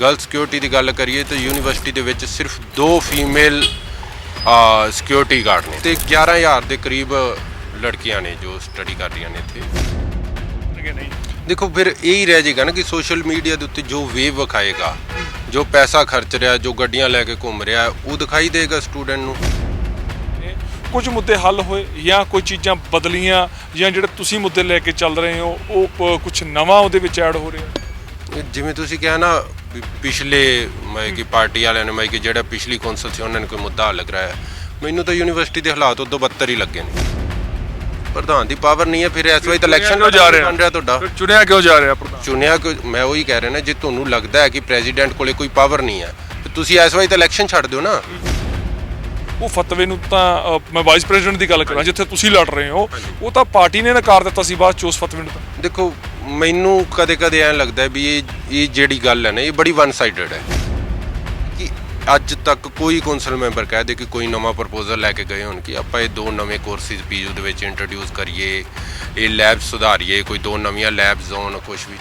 Girl security ਦੀ ਗੱਲ ਕਰੀਏ ਤਾਂ ਯੂਨੀਵਰਸਿਟੀ ਦੇ ਵਿੱਚ ਸਿਰਫ ਦੋ ਫੀਮੇਲ ਸਿਕਿਉਰਿਟੀ ਗਾਰਡ ਨੇ ਤੇ 11000 ਦੇ ਕਰੀਬ ਲੜਕੀਆਂ ਨੇ ਜੋ ਸਟੱਡੀ ਕਰ ਰਹੀਆਂ ਨੇ ਇੱਥੇ। ਦੇਖੋ ਫਿਰ ਇਹ ਹੀ ਰਹਿ ਜਾਏਗਾ ਨਾ ਕਿ ਸੋਸ਼ਲ ਮੀਡੀਆ ਦੇ ਉੱਤੇ ਜੋ ਵੇਵ ਵਿਖਾਏਗਾ ਜੋ ਪੈਸਾ ਖਰਚ ਰਿਹਾ ਜੋ ਗੱਡੀਆਂ ਲੈ ਕੇ ਘੁੰਮ ਰਿਹਾ ਉਹ ਦਿਖਾਈ ਦੇਗਾ ਸਟੂਡੈਂਟ ਨੂੰ। ਕੁਝ ਮੁੱਦੇ ਹੱਲ ਹੋਏ ਜਾਂ ਕੋਈ ਚੀਜ਼ਾਂ ਬਦਲੀਆਂ ਜਾਂ ਜਿਹੜੇ ਤੁਸੀਂ ਮੁੱਦੇ ਲੈ ਕੇ ਚੱਲ ਰਹੇ ਹੋ ਉਹ ਕੁਝ ਨਵਾਂ ਉਹਦੇ ਵਿੱਚ ਐਡ ਹੋ ਰਿਹਾ? ਜਿਵੇਂ ਤੁਸੀਂ ਕਿਹਾ ਨਾ ਵੀ ਪਿਛਲੇ ਮੈਂ ਕਿ ਪਾਰਟੀ ਵਾਲਿਆਂ ਨੇ ਮੈਂ ਕਿ ਜਿਹੜਾ ਪਿਛਲੀ ਕੌਂਸਲ ਸੀ ਉਹਨਾਂ ਨੇ ਕੋਈ ਮੁੱਦਾ ਹੱਲ ਕਰਾਇਆ। ਮੈਨੂੰ ਤਾਂ ਯੂਨੀਵਰਸਿਟੀ ਦੇ ਹਾਲਾਤ ਉਦੋਂ ਬੱਤਰ ਹੀ ਲੱਗੇ ਨੇ। ਪ੍ਰਧਾਨ ਦੀ ਪਾਵਰ ਨਹੀਂ ਹੈ ਫਿਰ ਇਸ ਵਾਰੀ ਤਾਂ ਇਲੈਕਸ਼ਨ ਕਿਉਂ ਜਾ ਰਿਹਾ? ਬਣ ਰਿਹਾ ਤੁਹਾਡਾ? ਚੁਣਿਆ ਕਿਉਂ ਜਾ ਰਿਹਾ ਪ੍ਰਧਾਨ? ਚੁਣਿਆ ਕਿ ਮੈਂ ਉਹੀ ਕਹਿ ਰਿਹਾ ਨਾ ਜੇ ਤੁਹਾਨੂੰ ਲੱਗਦਾ ਹੈ ਕਿ ਪ੍ਰੈਜ਼ੀਡੈਂਟ ਕੋਲੇ ਕੋਈ ਪਾਵਰ ਨਹੀਂ ਹੈ ਤੇ ਤੁਸੀਂ ਇਸ ਵਾਰੀ ਤਾਂ ਇਲੈਕਸ਼ਨ ਛੱਡ ਦਿਓ ਨਾ। ਉਹ ਫਤਵੇ ਨੂੰ ਤਾਂ ਮੈਂ ਵਾਈਸ ਪ੍ਰੈਜ਼ੀਡੈਂਟ ਦੀ ਗੱਲ ਕਰਾਂ ਜਿੱਥੇ ਤੁਸੀਂ ਲੜ ਰਹੇ ਹੋ ਉਹ ਤਾਂ ਪਾਰਟੀ ਨੇ ਨਕਾਰ ਦਿੱਤਾ ਸੀ ਬਾਅਦ ਚ ਉਸ ਫਤਵੇ ਨੂੰ ਤਾਂ। ਦੇਖੋ ਮੈਨੂੰ ਕਦੇ-ਕਦੇ ਐਂ ਲੱਗਦਾ ਹੈ ਵੀ ਇਹ ਇਹ ਜਿਹੜੀ ਗੱਲ ਹੈ ਨਾ, ਇਹ ਬੜੀ ਵਨ ਸਾਈਡਡ ਹੈ। ਕਿ ਅੱਜ ਤੱਕ ਕੋਈ ਕੌਂਸਲ ਮੈਂਬਰ ਕਹਿ ਦੇ ਕਿ ਕੋਈ ਨਵਾਂ ਪ੍ਰਪੋਜ਼ਲ ਲੈ ਕੇ ਗਏ ਹੋਣ ਕਿ ਆਪਾਂ ਇਹ ਦੋ ਨਵੇਂ ਕੋਰਸਿਸ ਪੀਯੂ ਦੇ ਵਿੱਚ ਇੰਟਰੋਡਿਊਸ ਕਰੀਏ, ਇਹ ਲੈਬ ਸੁਧਾਰੀਏ, ਕੋਈ ਦੋ ਨਵੀਆਂ ਲੈਬਸ ਹੋਣ ਕੁਝ ਵੀ।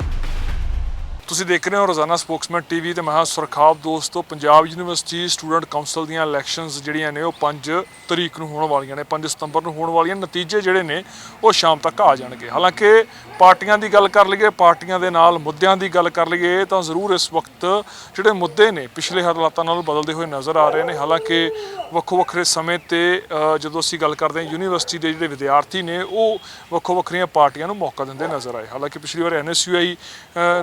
ਤੁਸੀਂ ਦੇਖ ਰਹੇ ਹੋ ਰੋਜ਼ਾਨਾ ਸਪੋਕਸਮੈਨ ਟੀਵੀ ਤੇ ਮੈਂ ਹਾਂ ਸੁਰਖਾਬ ਦੋਸਤੋ। ਪੰਜਾਬ ਯੂਨੀਵਰਸਿਟੀ ਸਟੂਡੈਂਟ ਕਾਉਂਸਲ ਦੀਆਂ ਇਲੈਕਸ਼ਨਸ ਜਿਹੜੀਆਂ ਨੇ ਉਹ 5 ਤਰੀਕ ਨੂੰ ਹੋਣ ਵਾਲੀਆਂ ਨੇ 5 ਸਤੰਬਰ ਨੂੰ ਹੋਣ ਵਾਲੀਆਂ ਨਤੀਜੇ ਜਿਹੜੇ ਨੇ ਉਹ ਸ਼ਾਮ ਤੱਕ ਆ ਜਾਣਗੇ। ਹਾਲਾਂਕਿ ਪਾਰਟੀਆਂ ਦੀ ਗੱਲ ਕਰ ਲਈਏ, ਪਾਰਟੀਆਂ ਦੇ ਨਾਲ ਮੁੱਦਿਆਂ ਦੀ ਗੱਲ ਕਰ ਲਈਏ ਤਾਂ ਜ਼ਰੂਰ ਇਸ ਵਕਤ ਜਿਹੜੇ ਮੁੱਦੇ ਨੇ ਪਿਛਲੇ ਹਾਲਾਤਾਂ ਨਾਲ ਬਦਲਦੇ ਹੋਏ ਨਜ਼ਰ ਆ ਰਹੇ ਨੇ। ਹਾਲਾਂਕਿ ਵੱਖੋ ਵੱਖਰੇ ਸਮੇਂ ਤੇ ਜਦੋਂ ਅਸੀਂ ਗੱਲ ਕਰਦੇ ਹਾਂ, ਯੂਨੀਵਰਸਿਟੀ ਦੇ ਜਿਹੜੇ ਵਿਦਿਆਰਥੀ ਨੇ, ਉਹ ਵੱਖੋ ਵੱਖਰੀਆਂ ਪਾਰਟੀਆਂ ਨੂੰ ਮੌਕਾ ਦਿੰਦੇ ਨਜ਼ਰ ਆਏ। ਹਾਲਾਂਕਿ ਪਿਛਲੀ ਵਾਰ ਐਨਐਸਯੂਆਈ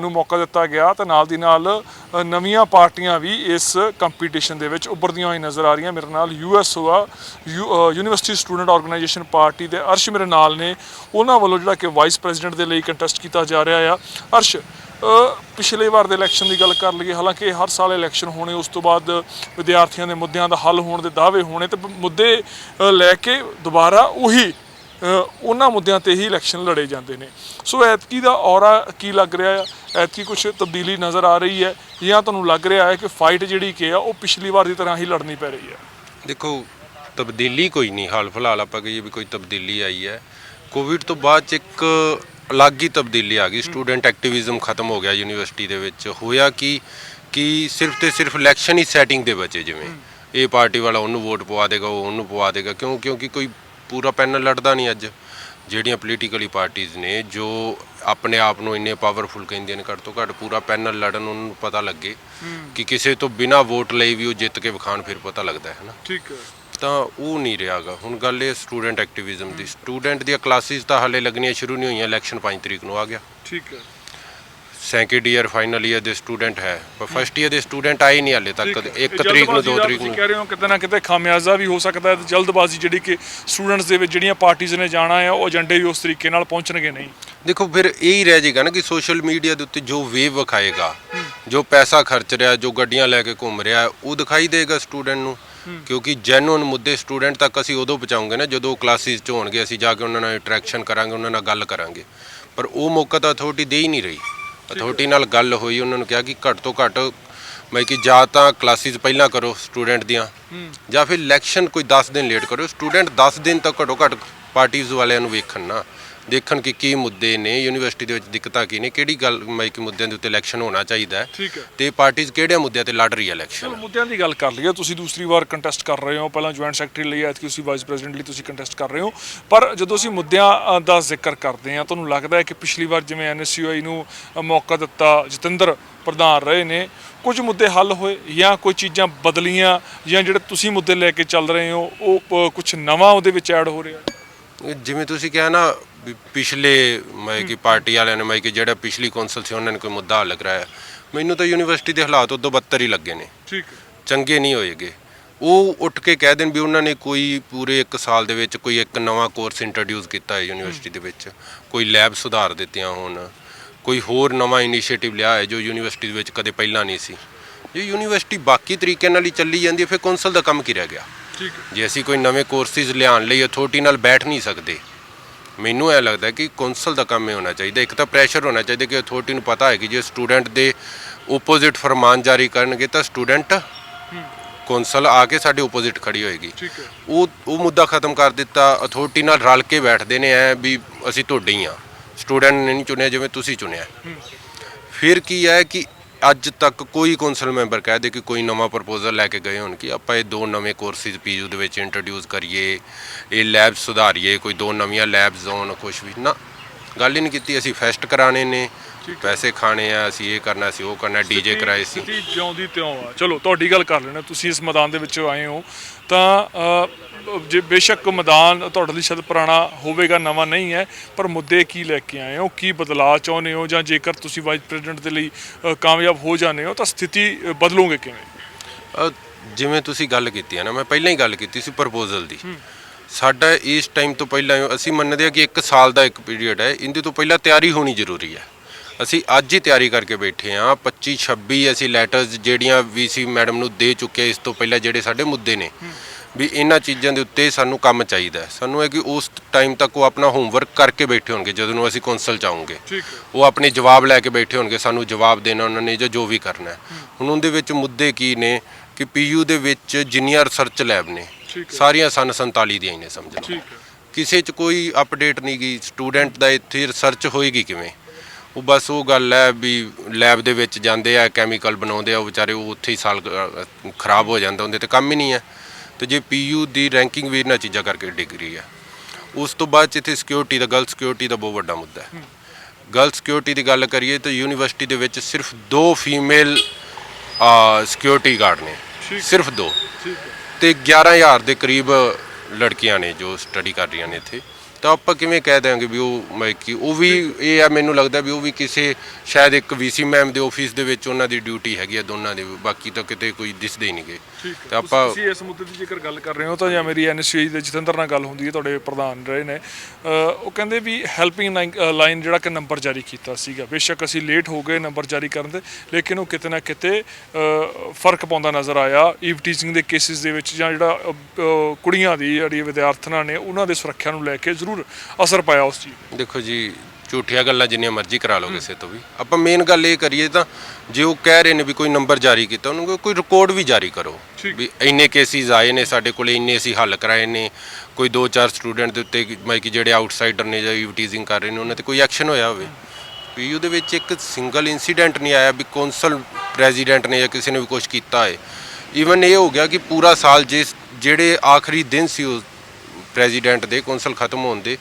ਨੂੰ ਮੌਕਾ ਦਿੱਤਾ ਦਿੱਤਾ ਗਿਆ ਤਾਂ ਨਾਲ ਦੀ ਨਾਲ ਨਵੀਆਂ ਪਾਰਟੀਆਂ ਵੀ ਇਸ ਕੰਪੀਟੀਸ਼ਨ ਦੇ ਵਿੱਚ ਉੱਭਰਦੀਆਂ ਹੋਈ ਨਜ਼ਰ ਆ ਰਹੀਆਂ। ਮੇਰੇ ਨਾਲ ਯੂਐਸਓ ਆ ਯੂਨੀਵਰਸਿਟੀ ਸਟੂਡੈਂਟ ਆਰਗੇਨਾਈਜੇਸ਼ਨ ਪਾਰਟੀ ਦੇ ਅਰਸ਼ ਮੇਰੇ ਨਾਲ ਨੇ। ਉਹਨਾਂ ਵੱਲੋਂ ਜਿਹੜਾ ਕਿ ਵਾਈਸ ਪ੍ਰੈਜ਼ੀਡੈਂਟ ਦੇ ਲਈ ਕੰਟੈਸਟ ਕੀਤਾ ਜਾ ਰਿਹਾ ਆ। ਅਰਸ਼ ਪਿਛਲੇ ਵਾਰ ਦੇ ਇਲੈਕਸ਼ਨ ਦੀ ਗੱਲ ਕਰ ਲਈਏ, ਹਾਲਾਂਕਿ ਹਰ ਸਾਲ ਇਲੈਕਸ਼ਨ ਹੋਣੇ, ਉਸ ਤੋਂ ਬਾਅਦ ਵਿਦਿਆਰਥੀਆਂ ਦੇ ਮੁੱਦਿਆਂ ਦਾ ਹੱਲ ਹੋਣ ਦੇ ਦਾਅਵੇ ਹੋਣੇ ਤੇ ਮੁੱਦੇ ਲੈ ਕੇ ਦੁਬਾਰਾ ਉਹੀ ਉਹਨਾਂ ਮੁੱਦਿਆਂ ਤੇ ਹੀ ਇਲੈਕਸ਼ਨ ਲੜੇ ਜਾਂਦੇ ਨੇ। ਸੋ ਐਤਕੀ ਦਾ ਔਰਾ ਕੀ ਲੱਗ ਰਿਹਾ ਹੈ ਐਤਕੀ ਕੁਝ ਤਬਦੀਲੀ ਨਜ਼ਰ ਆ ਰਹੀ ਹੈ ਜਾਂ ਤੁਹਾਨੂੰ ਲੱਗ ਰਿਹਾ ਹੈ ਕਿ ਫਾਈਟ ਜਿਹੜੀ ਕਿ ਆ ਉਹ ਪਿਛਲੀ ਵਾਰ ਦੀ ਤਰ੍ਹਾਂ ਹੀ ਲੜਨੀ ਪੈ ਰਹੀ ਹੈ? ਦੇਖੋ ਤਬਦੀਲੀ ਕੋਈ ਨਹੀਂ ਹਾਲ ਫਿਲਹਾਲ ਆਪਾਂ ਕਹੀਏ ਵੀ ਕੋਈ ਤਬਦੀਲੀ ਆਈ ਹੈ। ਕੋਵਿਡ ਤੋਂ ਬਾਅਦ ਚ ਇੱਕ ਅਲੱਗ ਹੀ ਤਬਦੀਲੀ ਆ ਗਈ। ਸਟੂਡੈਂਟ ਐਕਟਿਵਿਜ਼ਮ ਖਤਮ ਹੋ ਗਿਆ ਯੂਨੀਵਰਸਿਟੀ ਦੇ ਵਿੱਚ। ਹੋਇਆ ਕਿ? ਕਿ ਸਿਰਫ ਤੇ ਸਿਰਫ ਇਲੈਕਸ਼ਨ ਹੀ ਸੈਟਿੰਗ ਦੇ ਬਚੇ ਜਿਵੇਂ। ਇਹ ਪਾਰਟੀ ਵਾਲਾ ਉਹਨੂੰ ਵੋਟ ਪਵਾ ਦੇਗਾ ਉਹ ਉਹਨੂੰ ਪਵਾ ਦੇਗਾ। ਕਿਉਂ? ਕਿਉਂਕਿ ਕੋਈ ਪੂਰਾ ਪੈਨਲ ਲੜਦਾ ਨਹੀਂ ਅੱਜ। ਜਿਹੜੀਆਂ ਪੋਲੀਟੀਕਲੀ ਪਾਰਟੀਆਂ ਨੇ ਜੋ ਆਪਣੇ ਆਪ ਨੂੰ ਇੰਨੇ ਪਾਵਰਫੁਲ ਕਹਿੰਦੀਆਂ ਨੇ ਘੱਟ ਤੋਂ ਘੱਟ ਪੂਰਾ ਪੈਨਲ ਲੜਨ ਉਹਨਾਂ ਨੂੰ ਪਤਾ ਲੱਗੇ। ਕਿ ਕਿਸੇ ਤੋਂ ਬਿਨਾ ਵੋਟ ਲਈ ਵੀ ਉਹ ਜਿੱਤ ਕੇ ਵਿਖਾਣ ਫਿਰ ਪਤਾ ਲੱਗਦਾ ਹੈ ਨਾ। ਠੀਕ ਹੈ। ਤਾਂ ਉਹ ਨਹੀਂ ਰਿਹਾਗਾ। ਹੁਣ ਗੱਲ ਇਹ ਸਟੂਡੈਂਟ ਐਕਟਿਵਿਜ਼ਮ ਦੀ। ਸਟੂਡੈਂਟ ਦੀਆਂ ਕਲਾਸਿਸ ਤਾਂ ਹਾਲੇ ਲੱਗਣੀਆਂ ਸ਼ੁਰੂ ਨਹੀਂ ਹੋਈਆਂ ਇਲੈਕਸ਼ਨ 5 ਤਰੀਕ ਨੂੰ ਆ ਗਿਆ। ਠੀਕ ਹੈ। ਸੈਕੰਡ ਈਅਰ ਫਾਈਨਲ ਈਅਰ ਦੇ ਸਟੂਡੈਂਟ ਹੈ। ਪਰ ਫਸਟ ਈਅਰ ਦੇ ਸਟੂਡੈਂਟ ਆਏ ਨਹੀਂ ਹਾਲੇ ਤੱਕ 1 ਤਰੀਕ ਨੂੰ 2 ਤਰੀਕ ਨੂੰ। ਕਹਿ ਰਹੇ ਹੋ ਕਿਤੇ ਨਾ ਕਿਤੇ ਖਾਮਿਆਜ਼ਾ ਵੀ ਹੋ ਸਕਦਾ ਹੈ ਤੇ ਜਲਦਬਾਜ਼ੀ ਜਿਹੜੀ ਕਿ ਸਟੂਡੈਂਟਸ ਦੇ ਵਿੱਚ ਜਿਹੜੀਆਂ ਪਾਰਟੀਆਂ ਨੇ ਜਾਣਾ ਹੈ ਉਹ ਏਜੰਡੇ ਵੀ ਉਸ ਤਰੀਕੇ ਨਾਲ ਪਹੁੰਚਣਗੇ ਨਹੀਂ। ਦੇਖੋ ਫਿਰ ਇਹ ਹੀ ਰਹਿ ਜਾਏਗਾ ਨਾ ਕਿ ਸੋਸ਼ਲ ਮੀਡੀਆ ਦੇ ਉੱਤੇ ਜੋ ਵੇਵ ਵਿਖਾਏਗਾ ਜੋ ਪੈਸਾ ਖਰਚ ਰਿਹਾ ਜੋ ਗੱਡੀਆਂ ਲੈ ਕੇ ਘੁੰਮ ਰਿਹਾ ਉਹ ਦਿਖਾਈ ਦੇਗਾ ਸਟੂਡੈਂਟ ਨੂੰ। ਕਿਉਂਕਿ ਜੈਨੂਨ ਮੁੱਦੇ ਸਟੂਡੈਂਟ ਤੱਕ ਅਸੀਂ ਉਦੋਂ ਪਹੁੰਚਾਉਂਗੇ ਨਾ ਜਦੋਂ ਕਲਾਸਿਸ 'ਚ ਹੋਣਗੇ ਅਸੀਂ ਜਾ ਕੇ ਉਹਨਾਂ ਨਾਲ ਇੰਟਰੈਕਸ਼ਨ ਕਰਾਂਗੇ ਉਹਨਾਂ ਨਾਲ ਗੱਲ ਕਰਾਂਗੇ। ਪਰ ਉਹ ਮੌਕਾ ਤਾਂ ਅਥਾਰਟੀ ਦੇ ਹੀ ਨਹੀਂ ਰਹੀ। ਅਥਾਰਟੀ ਨਾਲ ਗੱਲ ਹੋਈ ਉਹਨਾਂ ਨੂੰ ਕਿਹਾ ਕਿ ਘੱਟ ਤੋਂ ਘੱਟ ਮੈਂ ਕਿ ਜਾਂ ਤਾਂ ਕਲਾਸਿਸ ਪਹਿਲਾਂ ਕਰੋ ਸਟੂਡੈਂਟ ਦੀਆਂ ਜਾਂ ਫਿਰ ਇਲੈਕਸ਼ਨ ਕੋਈ 10 ਦਿਨ ਲੇਟ ਕਰੋ ਸਟੂਡੈਂਟ 10 ਦਿਨ ਤੱਕ ਘੱਟੋ ਘੱਟ ਪਾਰਟੀਆਂ ਵਾਲਿਆਂ ਨੂੰ ਵੇਖਣ ਨਾ। ਦੇਖਣ ਕਿ ਕੀ ਮੁੱਦੇ ਨੇ ਯੂਨੀਵਰਸਿਟੀ ਦੇ ਵਿੱਚ ਦਿੱਕਤਾਂ ਕੀ ਨੇ ਕਿਹੜੀ ਗੱਲ ਮੈਂ ਕਿ ਮੁੱਦਿਆਂ ਦੇ ਉੱਤੇ ਇਲੈਕਸ਼ਨ ਹੋਣਾ ਚਾਹੀਦਾ ਹੈ ਠੀਕ ਹੈ। ਤੇ ਪਾਰਟੀਆਂ ਕਿਹੜੇ ਮੁੱਦਿਆਂ ਤੇ ਲੜ ਰਹੀ ਹੈ ਚਲੋ ਇਲੈਕਸ਼ਨ ਮੁੱਦਿਆਂ ਦੀ ਗੱਲ ਕਰ ਲਈਏ ਤੁਸੀਂ ਦੂਸਰੀ ਵਾਰ ਕੰਟੈਸਟ ਕਰ ਰਹੇ ਹੋ। ਪਹਿਲਾਂ ਜੁਆਇੰਟ ਸੈਕਟਰੀ ਲਈ ਐਤਕੀ ਤੁਸੀਂ ਵਾਈਸ ਪ੍ਰੈਜ਼ੀਡੈਂਟ ਲਈ ਤੁਸੀਂ ਕੰਟੈਸਟ ਕਰ ਰਹੇ ਹੋ। ਪਰ ਜਦੋਂ ਅਸੀਂ ਮੁੱਦਿਆਂ ਦਾ ਜ਼ਿਕਰ ਕਰਦੇ ਹਾਂ ਤੁਹਾਨੂੰ ਲੱਗਦਾ ਹੈ ਕਿ ਪਿਛਲੀ ਵਾਰ ਜਿਵੇਂ ਐਨਐਸਯੂਆਈ ਨੂੰ ਮੌਕਾ ਦਿੱਤਾ ਜਤਿੰਦਰ ਪ੍ਰਧਾਨ ਰਹੇ ਨੇ ਕੁਝ ਮੁੱਦੇ ਹੱਲ ਹੋਏ ਜਾਂ ਕੋਈ ਚੀਜ਼ਾਂ ਬਦਲੀਆਂ ਜਾਂ ਜਿਹੜੇ ਤੁਸੀਂ ਮੁੱਦੇ ਲੈ ਕੇ ਚੱਲ ਰਹੇ ਹੋ ਉਹ ਕੁਝ ਨਵਾਂ ਉਹਦੇ ਵਿੱਚ ਐਡ ਹੋ ਰਿਹਾ? ਜਿਵੇਂ ਤੁਸੀਂ ਕਿਹਾ ਨਾ ਵੀ ਪਿਛਲੇ ਮੈਂ ਕਿ ਪਾਰਟੀ ਵਾਲਿਆਂ ਨੇ ਮੈਂ ਕਿ ਜਿਹੜਾ ਪਿਛਲੀ ਕੌਂਸਲ ਸੀ ਉਹਨਾਂ ਨੇ ਕੋਈ ਮੁੱਦਾ ਹੱਲ ਕਰਾਇਆ। ਮੈਨੂੰ ਤਾਂ ਯੂਨੀਵਰਸਿਟੀ ਦੇ ਹਾਲਾਤ ਉਦੋਂ ਬੱਤਰ ਹੀ ਲੱਗੇ ਨੇ। ਠੀਕ ਚੰਗੇ ਨਹੀਂ ਹੋਏਗੇ। ਉਹ ਉੱਠ ਕੇ ਕਹਿ ਦੇਣ ਵੀ ਉਹਨਾਂ ਨੇ ਕੋਈ ਪੂਰੇ 1 ਸਾਲ ਦੇ ਵਿੱਚ ਕੋਈ ਇੱਕ ਨਵਾਂ ਕੋਰਸ ਇੰਟਰੋਡਿਊਸ ਕੀਤਾ ਹੈ ਯੂਨੀਵਰਸਿਟੀ ਦੇ ਵਿੱਚ। ਕੋਈ ਲੈਬ ਸੁਧਾਰ ਦਿੱਤੀਆਂ ਹੋਣ। ਕੋਈ ਹੋਰ ਨਵਾਂ ਇਨੀਸ਼ੀਏਟਿਵ ਲਿਆ ਹੈ ਜੋ ਯੂਨੀਵਰਸਿਟੀ ਦੇ ਵਿੱਚ ਕਦੇ ਪਹਿਲਾਂ ਨਹੀਂ ਸੀ। ਜੇ ਯੂਨੀਵਰਸਿਟੀ ਬਾਕੀ ਤਰੀਕੇ ਨਾਲ ਹੀ ਚੱਲੀ ਜਾਂਦੀ ਹੈ ਫਿਰ ਕੌਂਸਲ ਦਾ ਕੰਮ ਕੀ ਰਹਿ ਗਿਆ? ਠੀਕ ਜੇ ਅਸੀਂ ਕੋਈ ਨਵੇਂ ਕੋਰਸਿਸ ਲਿਆਉਣ ਲਈ ਅਥਾਰਟੀ ਨਾਲ ਬੈਠ ਨਹੀਂ ਸਕਦੇ ਮੈਨੂੰ ਇਹ ਲੱਗਦਾ ਕਿ ਕੌਂਸਲ ਦਾ ਕੰਮ ਇਹ ਹੋਣਾ ਚਾਹੀਦਾ। ਇੱਕ ਤਾਂ ਪ੍ਰੈਸ਼ਰ ਹੋਣਾ ਚਾਹੀਦਾ ਕਿ ਅਥਾਰਟੀ ਨੂੰ ਪਤਾ ਹੈ ਕਿ ਜੇ ਸਟੂਡੈਂਟ ਦੇ ਆਪੋਜ਼ਿਟ ਫਰਮਾਨ ਜਾਰੀ ਕਰਨਗੇ ਤਾਂ ਸਟੂਡੈਂਟ ਕੌਂਸਲ ਆ ਕੇ ਸਾਡੇ ਆਪੋਜ਼ਿਟ ਖੜੀ ਹੋਏਗੀ। ਉਹ ਉਹ ਮੁੱਦਾ ਖਤਮ ਕਰ ਦਿੱਤਾ ਅਥਾਰਟੀ ਨਾਲ ਰਲ ਕੇ ਬੈਠਦੇ ਨੇ ਐ ਵੀ ਅਸੀਂ ਤੁਹਾਡੇ ਹੀ ਆ ਸਟੂਡੈਂਟ ਨੇ ਨਹੀਂ ਚੁਣਿਆ ਜਿਵੇਂ ਤੁਸੀਂ ਚੁਣਿਆ। ਫਿਰ ਕੀ ਹੈ ਕਿ ਅੱਜ ਤੱਕ ਕੋਈ ਕੌਂਸਲ ਮੈਂਬਰ ਕਹਿ ਦੇ ਕਿ ਕੋਈ ਨਵਾਂ ਪ੍ਰਪੋਜ਼ਲ ਲੈ ਕੇ ਗਏ ਹੋਣ ਕਿ ਆਪਾਂ ਇਹ ਦੋ ਨਵੇਂ ਕੋਰਸਿਸ ਪੀਯੂ ਦੇ ਵਿੱਚ ਇੰਟਰੋਡਿਊਸ ਕਰੀਏ ਇਹ ਲੈਬ ਸੁਧਾਰੀਏ ਕੋਈ ਦੋ ਨਵੀਆਂ ਲੈਬਸ ਹੋਣ ਕੁਝ ਵੀ। ਨਾ ਗੱਲ ਹੀ ਨਹੀਂ ਕੀਤੀ ਅਸੀਂ ਫੈਸਟ ਕਰਾਣੇ ਨੇ ਪੈਸੇ ਖਾਣੇ ਆ ਅਸੀਂ ਇਹ ਕਰਨਾ ਸੀ ਉਹ ਕਰਨਾ ਡੀਜੇ ਕਰਾਏ ਸੀ। ਜਿਉਂਦੀ ਤਿਉਂ ਆ। ਚਲੋ ਤੁਹਾਡੀ ਗੱਲ ਕਰ ਲੈਣਾ ਤੁਸੀਂ ਇਸ ਮੈਦਾਨ ਦੇ ਵਿੱਚ ਆਏ ਹੋ। ਤਾਂ ਜੇ ਬੇਸ਼ੱਕ ਮੈਦਾਨ ਤੁਹਾਡੇ ਲਈ ਸ਼ਾਇਦ ਪੁਰਾਣਾ ਹੋਵੇਗਾ ਨਵਾਂ ਨਹੀਂ ਹੈ ਪਰ ਮੁੱਦੇ ਕੀ ਲੈ ਕੇ ਆਏ ਹੋ? ਕੀ ਬਦਲਾਅ ਚਾਹੁੰਦੇ ਹੋ? ਜਾਂ ਜੇਕਰ ਤੁਸੀਂ ਵਾਈਸ ਪ੍ਰੈਜ਼ੀਡੈਂਟ ਦੇ ਲਈ ਕਾਮਯਾਬ ਹੋ ਜਾਂਦੇ ਹੋ ਤਾਂ ਸਥਿਤੀ ਬਦਲੋਗੇ ਕਿਵੇਂ? ਜਿਵੇਂ ਤੁਸੀਂ ਗੱਲ ਕੀਤੀ ਹੈ ਨਾ ਮੈਂ ਪਹਿਲਾਂ ਹੀ ਗੱਲ ਕੀਤੀ ਸੀ ਪ੍ਰਪੋਜ਼ਲ ਦੀ। ਸਾਡਾ ਇਸ ਟਾਈਮ ਤੋਂ ਪਹਿਲਾਂ ਅਸੀਂ ਮੰਨਦੇ ਹਾਂ ਕਿ ਇੱਕ ਸਾਲ ਦਾ ਇੱਕ ਪੀਰੀਅਡ ਹੈ। ਇਹਦੇ ਤੋਂ ਪਹਿਲਾਂ ਤਿਆਰੀ ਹੋਣੀ ਜ਼ਰੂਰੀ ਹੈ। ਅਸੀਂ ਅੱਜ ਹੀ ਤਿਆਰੀ ਕਰਕੇ ਬੈਠੇ ਹਾਂ। 25 26 ਅਸੀਂ ਲੈਟਰਸ ਜਿਹੜੀਆਂ ਵੀਸੀ ਮੈਡਮ ਨੂੰ ਦੇ ਚੁੱਕੇ ਇਸ ਤੋਂ ਪਹਿਲਾਂ ਜਿਹੜੇ ਸਾਡੇ ਮੁੱਦੇ ਨੇ। ਵੀ ਇਹਨਾਂ ਚੀਜ਼ਾਂ ਦੇ ਉੱਤੇ ਸਾਨੂੰ ਕੰਮ ਚਾਹੀਦਾ ਹੈ। ਸਾਨੂੰ ਹੈ ਕਿ ਉਸ ਟਾਈਮ ਤੱਕ ਉਹ ਆਪਣਾ ਹੋਮਵਰਕ ਕਰਕੇ ਬੈਠੇ ਹੋਣਗੇ ਜਦੋਂ ਨੂੰ ਅਸੀਂ ਕੌਂਸਲ ਚਾਹੋਗੇ ਉਹ ਆਪਣੇ ਜਵਾਬ ਲੈ ਕੇ ਬੈਠੇ ਹੋਣਗੇ ਸਾਨੂੰ ਜਵਾਬ ਦੇਣਾ ਉਹਨਾਂ ਨੇ ਜਾਂ ਜੋ ਵੀ ਕਰਨਾ ਹੈ। ਹੁਣ ਉਹਦੇ ਵਿੱਚ ਮੁੱਦੇ ਕੀ ਨੇ ਕਿ ਪੀਯੂ ਦੇ ਵਿੱਚ ਜਿੰਨੀਆਂ ਰਿਸਰਚ ਲੈਬ ਨੇ। ਸਾਰੀਆਂ ਸਨ 47 ਦੀਆਂ ਹੀ ਨੇ ਸਮਝ ਲਓ। ਕਿਸੇ 'ਚ ਕੋਈ ਅਪਡੇਟ ਨਹੀਂ ਗਈ ਸਟੂਡੈਂਟ ਦਾ ਇੱਥੇ ਰਿਸਰਚ ਹੋਏਗੀ ਕਿਵੇਂ? ਉਹ ਬਸ ਉਹ ਗੱਲ ਹੈ ਵੀ ਲੈਬ ਦੇ ਵਿੱਚ ਜਾਂਦੇ ਆ ਕੈਮੀਕਲ ਬਣਾਉਂਦੇ ਆ ਉਹ ਵਿਚਾਰੇ ਉਹ ਉੱਥੇ ਹੀ ਸਾਲ ਅ, ਖਰਾਬ ਹੋ ਜਾਂਦਾ ਉਹਦੇ ਤੇ ਕੰਮ ਹੀ ਨਹੀਂ ਹੈ। ਤੇ ਜੇ ਪੀਯੂ ਦੀ ਰੈਂਕਿੰਗ ਵੀ ਇਹਨਾਂ ਚੀਜ਼ਾਂ ਕਰਕੇ ਡਿਗਰੀ ਹੈ। ਉਸ ਤੋਂ ਬਾਅਦ 'ਚ ਇੱਥੇ ਸਿਕਿਉਰਿਟੀ ਦਾ ਗਰਲ ਸਿਕਿਉਰਿਟੀ ਦਾ ਬਹੁਤ ਵੱਡਾ ਮੁੱਦਾ ਹੈ। ਗਰਲ ਸਿਕਿਉਰਿਟੀ ਦੀ ਗੱਲ ਕਰੀਏ ਤਾਂ ਯੂਨੀਵਰਸਿਟੀ ਦੇ ਵਿੱਚ ਸਿਰਫ ਦੋ ਫੀਮੇਲ ਸਿਕਿਉਰਿਟੀ ਗਾਰਡ ਨੇ। ਸਿਰਫ ਦੋ। ਤੇ 11000 ਦੇ ਕਰੀਬ ਲੜਕੀਆਂ ਨੇ ਜੋ ਸਟੱਡੀ ਕਰ ਰਹੀਆਂ ਨੇ ਇੱਥੇ। ਤਾਂ ਆਪਾਂ ਕਿਵੇਂ ਕਹਿ ਦਿਆਂਗੇ ਵੀ ਉਹ ਮੈਂ ਕਿ ਉਹ ਵੀ ਇਹ ਆ ਮੈਨੂੰ ਲੱਗਦਾ ਵੀ ਉਹ ਵੀ ਕਿਸੇ ਸ਼ਾਇਦ ਇੱਕ ਵੀਸੀ ਮੈਮ ਦੇ ਆਫਿਸ ਦੇ ਵਿੱਚ ਉਹਨਾਂ ਦੀ ਡਿਊਟੀ ਹੈਗੀ ਆ ਦੋਨਾਂ ਦੀ ਬਾਕੀ ਤਾਂ ਕਿਤੇ ਕੋਈ ਦਿਸਦੇ ਹੀ ਨਹੀਂਗੇ ਤੇ ਆਪਾਂ ਤੁਸੀਂ ਇਸ ਮੁੱਦੇ ਦੀ ਜੇਕਰ ਗੱਲ ਕਰ ਰਹੇ ਹੋ ਤਾਂ ਜਾਂ ਮੇਰੀ ਐਨਐਸਯੂ ਦੇ ਜਤਿੰਦਰ ਨਾਲ ਗੱਲ ਹੁੰਦੀ ਹੈ ਤੁਹਾਡੇ ਪ੍ਰਧਾਨ ਰਹੇ ਨੇ ਉਹ ਕਹਿੰਦੇ ਵੀ ਹੈਲਪਿੰਗ ਲਾਈਨ ਜਿਹੜਾ ਕਿ ਨੰਬਰ ਜਾਰੀ ਕੀਤਾ ਸੀਗਾ। ਬੇਸ਼ੱਕ ਅਸੀਂ ਲੇਟ ਹੋ ਗਏ ਨੰਬਰ ਜਾਰੀ ਕਰਨ ਦੇ ਲੇਕਿਨ ਉਹ ਕਿਤੇ ਨਾ ਕਿਤੇ ਫ਼ਰਕ ਪਾਉਂਦਾ ਨਜ਼ਰ ਆਇਆ। ਈਵ ਟੀਚਿੰਗ ਦੇ ਕੇਸਿਸ ਦੇ ਵਿੱਚ ਜਾਂ ਜਿਹੜਾ ਕੁੜੀਆਂ ਦੀ ਜਿਹੜੀ ਵਿਦਿਆਰਥਣਾਂ ਨੇ ਉਹਨਾਂ ਦੇ ਸੁਰੱਖਿਆ ਨੂੰ ਲੈ ਕੇ ਜ਼ਰੂਰ ਅਸਰ ਪਾਇਆ ਉਸ ਚੀਜ਼ ਦੇਖੋ ਜੀ ਝੂਠੀਆਂ ਗੱਲਾਂ ਜਿੰਨੀਆਂ ਮਰਜ਼ੀ ਕਰਾ ਲਓ ਕਿਸੇ ਤੋਂ ਵੀ। ਆਪਾਂ ਮੇਨ ਗੱਲ ਇਹ ਕਰੀਏ ਤਾਂ ਜੇ ਉਹ ਕਹਿ ਰਹੇ ਨੇ ਵੀ ਕੋਈ ਨੰਬਰ ਜਾਰੀ ਕੀਤਾ ਉਹਨੂੰ ਕਹੋ ਕੋਈ ਰਿਕਾਰਡ ਵੀ ਜਾਰੀ ਕਰੋ। ਠੀਕ। ਵੀ ਇੰਨੇ ਕੇਸਿਸ ਆਏ ਨੇ ਸਾਡੇ ਕੋਲੇ ਇੰਨੇ ਅਸੀਂ ਹੱਲ ਕਰਾਏ ਨੇ। ਕੋਈ ਦੋ ਚਾਰ ਸਟੂਡੈਂਟ ਦੇ ਉੱਤੇ ਮੈਂ ਕਿ ਜਿਹੜੇ ਆਊਟਸਾਈਡਰ ਨੇ ਜਾਂ ਯੂਟੀਜ਼ਿੰਗ ਕਰ ਰਹੇ ਨੇ ਉਹਨਾਂ ਤੇ ਕੋਈ ਐਕਸ਼ਨ ਹੋਇਆ ਹੋਵੇ। ਪੀਯੂ ਦੇ ਵਿੱਚ ਇੱਕ ਸਿੰਗਲ ਇਨਸੀਡੈਂਟ ਨਹੀਂ ਆਇਆ ਵੀ ਕੌਂਸਲ ਪ੍ਰੈਜ਼ੀਡੈਂਟ ਨੇ ਜਾਂ ਕਿਸੇ ਨੇ ਵੀ ਕੁਝ ਕੀਤਾ ਹੈ ਈਵਨ ਇਹ ਹੋ ਗਿਆ ਕਿ ਪੂਰਾ ਸਾਲ ਜਿਸ ਜਿਹੜੇ ਆਖਰੀ ਦਿਨ ਸੀ ਉਸ ਪ੍ਰੈਜ਼ੀਡੈਂਟ ਦੇ ਕੌਂਸਲ ਖਤਮ ਹੋਣ ਦੇ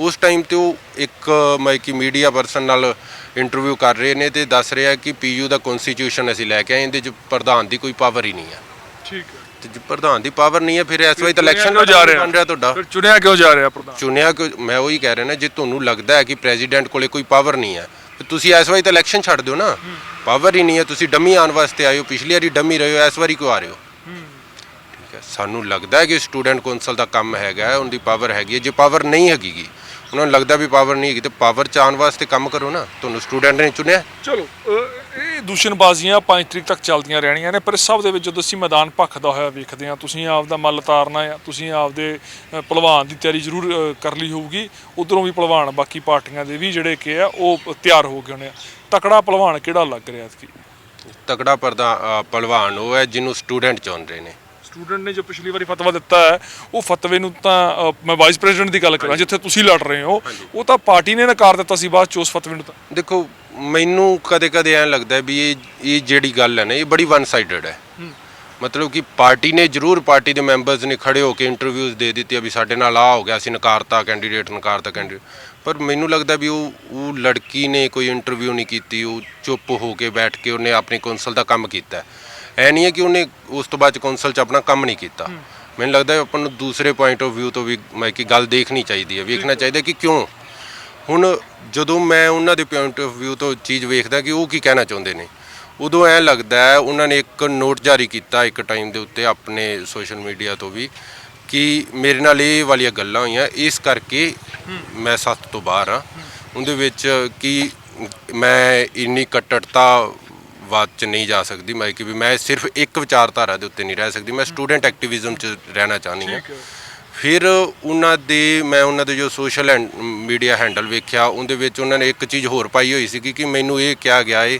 ਉਸ ਟਾਈਮ ਤੇ ਉਹ ਇੱਕ ਮੈਂ ਕਿ ਮੀਡੀਆ ਪਰਸਨ ਨਾਲ ਇੰਟਰਵਿਊ ਕਰ ਰਹੇ ਨੇ ਤੇ ਦੱਸ ਰਿਹਾ ਕਿ ਪੀਯੂ ਦਾ ਕਨਸਟੀਟਿਊਸ਼ਨ ਅਸੀਂ ਲੈ ਕੇ ਆਏ ਇਹਦੇ ਚ ਪ੍ਰਧਾਨ ਦੀ ਕੋਈ ਪਾਵਰ ਹੀ ਨਹੀਂ ਹੈ ਠੀਕ ਹੈ। ਤੇ ਜੇ ਪ੍ਰਧਾਨ ਦੀ ਪਾਵਰ ਨਹੀਂ ਹੈ ਫਿਰ ਇਸ ਵਾਰ ਤਾਂ ਇਲੈਕਸ਼ਨ ਕਿਉਂ ਜਾ ਰਿਹਾ ਰਿਹਾ? ਤੁਹਾਡਾ? ਫਿਰ ਚੁਣਿਆ ਕਿਉਂ ਜਾ ਰਿਹਾ ਪ੍ਰਧਾਨ? ਚੁਣਿਆ ਕਿ ਮੈਂ ਉਹੀ ਕਹਿ ਰਿਹਾ ਨਾ ਜੇ ਤੁਹਾਨੂੰ ਲੱਗਦਾ ਹੈ ਕਿ ਪ੍ਰੈਜ਼ੀਡੈਂਟ ਕੋਲੇ ਕੋਈ ਪਾਵਰ ਨਹੀਂ ਹੈ ਤੇ ਤੁਸੀਂ ਇਸ ਵਾਰੀ ਤਾਂ ਇਲੈਕਸ਼ਨ ਛੱਡ ਦਿਓ ਨਾ। ਪਾਵਰ ਹੀ ਨਹੀਂ ਹੈ ਤੁਸੀਂ ਡੰਮੀ ਆਉਣ ਵਾਸਤੇ ਆਏ ਹੋ ਪਿਛਲੀ ਵਾਰੀ ਡੰਮੀ ਰਹੇ ਹੋ ਇਸ ਵਾਰੀ ਕਿਉਂ ਆ ਰਹੇ ਹੋ? ਠੀਕ ਹੈ ਸਾਨੂੰ ਲੱਗਦਾ ਹੈ ਕਿ ਸਟੂਡੈਂਟ ਕੌਂਸਲ ਦਾ ਕੰਮ ਹੈਗਾ ਉਹਦੀ ਪਾਵਰ ਹੈਗੀ ਹੈ। ਜੇ ਪਾਵਰ ਨਹੀਂ ਹੈਗੀਗੀ ਉਹਨਾਂ ਨੂੰ ਲੱਗਦਾ ਵੀ ਪਾਵਰ ਨਹੀਂ ਹੈਗੀ ਤੇ ਪਾਵਰ ਚ ਆਉਣ ਵਾਸਤੇ ਕੰਮ ਕਰੋ ਨਾ। ਤੁਹਾਨੂੰ ਸਟੂਡੈਂਟ ਨੇ ਚੁਣਿਆ। ਚਲੋ ਇਹ ਦੂਸ਼ਣਬਾਜ਼ੀਆਂ 5 ਤਰੀਕ ਤੱਕ ਚੱਲਦੀਆਂ ਰਹਿਣੀਆਂ ਨੇ ਪਰ ਇਸ ਸਭ ਦੇ ਵਿੱਚ ਜਦੋਂ ਅਸੀਂ ਮੈਦਾਨ ਭਖਦਾ ਹੋਇਆ ਵੇਖਦੇ ਹਾਂ ਤੁਸੀਂ ਆਪ ਦਾ ਮੱਲ ਤਾਰਨਾ ਆ ਤੁਸੀਂ ਆਪਦੇ ਅ, ਭਲਵਾਨ ਦੀ ਤਿਆਰੀ ਜ਼ਰੂਰ ਕਰ ਲਈ ਹੋਊਗੀ। ਉਧਰੋਂ ਵੀ ਭਲਵਾਨ ਬਾਕੀ ਪਾਰਟੀਆਂ ਦੇ ਵੀ ਜਿਹੜੇ ਕਿ ਆ ਉਹ ਤਿਆਰ ਹੋ ਗਏ ਹੋਣੇ ਆ। ਤਕੜਾ ਭਲਵਾਨ ਕਿਹੜਾ ਲੱਗ ਰਿਹਾ ਐਤਕੀ? ਤਕੜਾ ਪਰਦਾ ਅ, ਪਹਿਲਵਾਨ ਉਹ ਹੈ ਜਿਹਨੂੰ ਸਟੂਡੈਂਟ ਚੁਣ ਰਹੇ ਨੇ। ਸਟੂਡੈਂਟ ਨੇ ਜੋ ਪਿਛਲੀ ਵਾਰੀ ਫਤਵਾ ਦਿੱਤਾ ਹੈ ਉਹ ਫਤਵੇ ਨੂੰ ਤਾਂ ਮੈਂ ਵਾਈਸ ਪ੍ਰੈਜ਼ੀਡੈਂਟ ਦੀ ਗੱਲ ਕਰਾਂ ਜਿੱਥੇ ਤੁਸੀਂ ਲੜ ਰਹੇ ਹੋ ਉਹ ਤਾਂ ਪਾਰਟੀ ਨੇ ਨਕਾਰ ਦਿੱਤਾ ਸੀ ਬਾਅਦ ਚ ਉਸ ਫਤਵੇ ਨੂੰ ਤਾਂ। ਦੇਖੋ ਮੈਨੂੰ ਕਦੇ-ਕਦੇ ਐਂ ਲੱਗਦਾ ਵੀ ਇਹ ਇਹ ਜਿਹੜੀ ਗੱਲ ਹੈ ਨਾ ਇਹ ਬੜੀ ਵਨ ਸਾਈਡਡ ਹੈ। ਮਤਲਬ ਕਿ ਪਾਰਟੀ ਨੇ ਜ਼ਰੂਰ ਪਾਰਟੀ ਦੇ ਮੈਂਬਰਸ ਨੇ ਖੜੇ ਹੋ ਕੇ ਇੰਟਰਵਿਊਜ਼ ਦੇ ਦਿੱਤੀਆਂ ਵੀ ਸਾਡੇ ਨਾਲ ਆ ਹੋ ਗਿਆ ਸੀ ਨਕਾਰਤਾ ਕੈਂਡੀਡੇਟ ਨਕਾਰਤਾ ਕੈਂਡੀਡੇਟ ਪਰ ਮੈਨੂੰ ਲੱਗਦਾ ਵੀ ਉਹ ਉਹ ਲੜਕੀ ਨੇ ਕੋਈ ਇੰਟਰਵਿਊ ਨਹੀਂ ਕੀਤੀ ਉਹ ਚੁੱਪ ਹੋ ਕੇ ਬੈਠ ਕੇ ਉਹਨੇ ਆਪਣੀ ਕੌਂਸਲ ਦਾ ਕੰਮ ਕੀਤਾ ਐ ਨਹੀਂ ਹੈ ਕਿ ਉਹਨੇ ਉਸ ਤੋਂ ਬਾਅਦ ਕੌਂਸਲ 'ਚ ਆਪਣਾ ਕੰਮ ਨਹੀਂ ਕੀਤਾ। ਮੈਨੂੰ ਲੱਗਦਾ ਹੈ ਆਪਾਂ ਨੂੰ ਦੂਸਰੇ ਪੁਆਇੰਟ ਆਫ View ਤੋਂ ਵੀ ਮੈਂ ਕਿ ਗੱਲ ਦੇਖਣੀ ਚਾਹੀਦੀ ਹੈ ਵੇਖਣਾ ਚਾਹੀਦਾ ਕਿ ਕਿਉਂ? ਹੁਣ ਜਦੋਂ ਮੈਂ ਉਹਨਾਂ ਦੇ ਪੁਆਇੰਟ ਆਫ View ਤੋਂ ਚੀਜ਼ ਵੇਖਦਾ ਕਿ ਉਹ ਕੀ ਕਹਿਣਾ ਚਾਹੁੰਦੇ ਨੇ ਉਦੋਂ ਐ ਲੱਗਦਾ ਹੈ ਉਹਨਾਂ ਨੇ ਇੱਕ ਨੋਟ ਜਾਰੀ ਕੀਤਾ ਇੱਕ ਟਾਈਮ ਦੇ ਉੱਤੇ ਆਪਣੇ ਸੋਸ਼ਲ ਮੀਡੀਆ ਤੋਂ ਵੀ ਕਿ ਮੇਰੇ ਨਾਲ ਇਹ ਵਾਲੀਆਂ ਗੱਲਾਂ ਹੋਈਆਂ ਇਸ ਕਰਕੇ ਮੈਂ ਸੱਤ ਤੋਂ ਬਾਹਰ ਆ ਉਹਦੇ ਵਿੱਚ ਕਿ ਮੈਂ ਇੰਨੀ ਕੱਟੜਤਾ ਬਾਤ ਚ ਨਹੀਂ ਜਾ ਸਕਦੀ ਮੈਂ ਕਿ ਵੀ ਮੈਂ ਸਿਰਫ ਇੱਕ ਵਿਚਾਰਧਾਰਾ ਦੇ ਉੱਤੇ ਨਹੀਂ ਰਹਿ ਸਕਦੀ ਮੈਂ ਸਟੂਡੈਂਟ ਐਕਟਿਵਿਜ਼ਮ ਚ ਰਹਿਣਾ ਚਾਹੁੰਦੀ ਹਾਂ। ਠੀਕ ਹੈ। ਫਿਰ ਉਹਨਾਂ ਦੇ ਮੈਂ ਉਹਨਾਂ ਦੇ ਜੋ ਸੋਸ਼ਲ ਮੀਡੀਆ ਹੈਂਡਲ ਵੇਖਿਆ ਉਹਦੇ ਵਿੱਚ ਉਹਨਾਂ ਨੇ ਇੱਕ ਚੀਜ਼ ਹੋਰ ਪਾਈ ਹੋਈ ਸੀ ਕਿ ਮੈਨੂੰ ਇਹ ਕਿਹਾ ਗਿਆ ਏ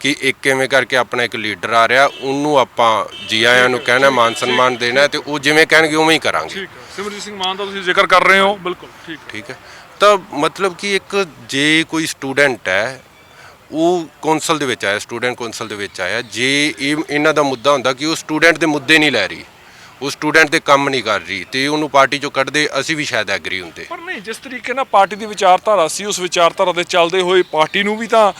ਕਿ ਇੱਕ ਕਿਵੇਂ ਕਰਕੇ ਆਪਣਾ ਇੱਕ ਲੀਡਰ ਆ ਰਿਹਾ ਉਹਨੂੰ ਆਪਾਂ ਜੀ ਆਇਆਂ ਨੂੰ ਕਹਿਣਾ ਮਾਨ ਸਨਮਾਨ ਦੇਣਾ ਤੇ ਉਹ ਜਿਵੇਂ ਕਹਿਣਗੇ ਉਵੇਂ ਹੀ ਕਰਾਂਗੇ। ਠੀਕ ਹੈ। ਸਿਮਰਜੀਤ ਸਿੰਘ ਮਾਨ ਦਾ ਤੁਸੀਂ ਜ਼ਿਕਰ ਕਰ ਰਹੇ ਹੋ? ਬਿਲਕੁਲ ਠੀਕ ਠੀਕ ਹੈ। ਤਾਂ ਮਤਲਬ ਕਿ ਇੱਕ ਜੇ ਕੋਈ ਸਟੂਡੈਂਟ ਹੈ ਉਹ ਕੌਂਸਲ ਦੇ ਵਿੱਚ ਆਇਆ, ਸਟੂਡੈਂਟ ਕੌਂਸਲ ਦੇ ਵਿੱਚ ਆਇਆ। ਜੇ ਇਹ ਇਹਨਾਂ ਦਾ ਮੁੱਦਾ ਹੁੰਦਾ ਕਿ ਉਹ ਸਟੂਡੈਂਟ ਦੇ ਮੁੱਦੇ ਨਹੀਂ ਲੈ ਰਹੀ। ਉਹ ਸਟੂਡੈਂਟ ਦੇ ਕੰਮ ਨਹੀਂ ਕਰ ਰਹੀ ਤੇ ਉਹਨੂੰ ਪਾਰਟੀ ਚੋਂ ਕੱਢਦੇ ਅਸੀਂ ਵੀ ਸ਼ਾਇਦ ਐਗਰੀ ਹੁੰਦੇ। ਪਰ ਨਹੀਂ ਜਿਸ ਤਰੀਕੇ ਨਾਲ ਪਾਰਟੀ ਦੀ ਵਿਚਾਰਧਾਰਾ ਸੀ ਉਸ ਵਿਚਾਰਧਾਰਾ ਦੇ ਚੱਲਦੇ ਹੋਏ ਪਾਰਟੀ ਨੂੰ ਵੀ ਤਾਂ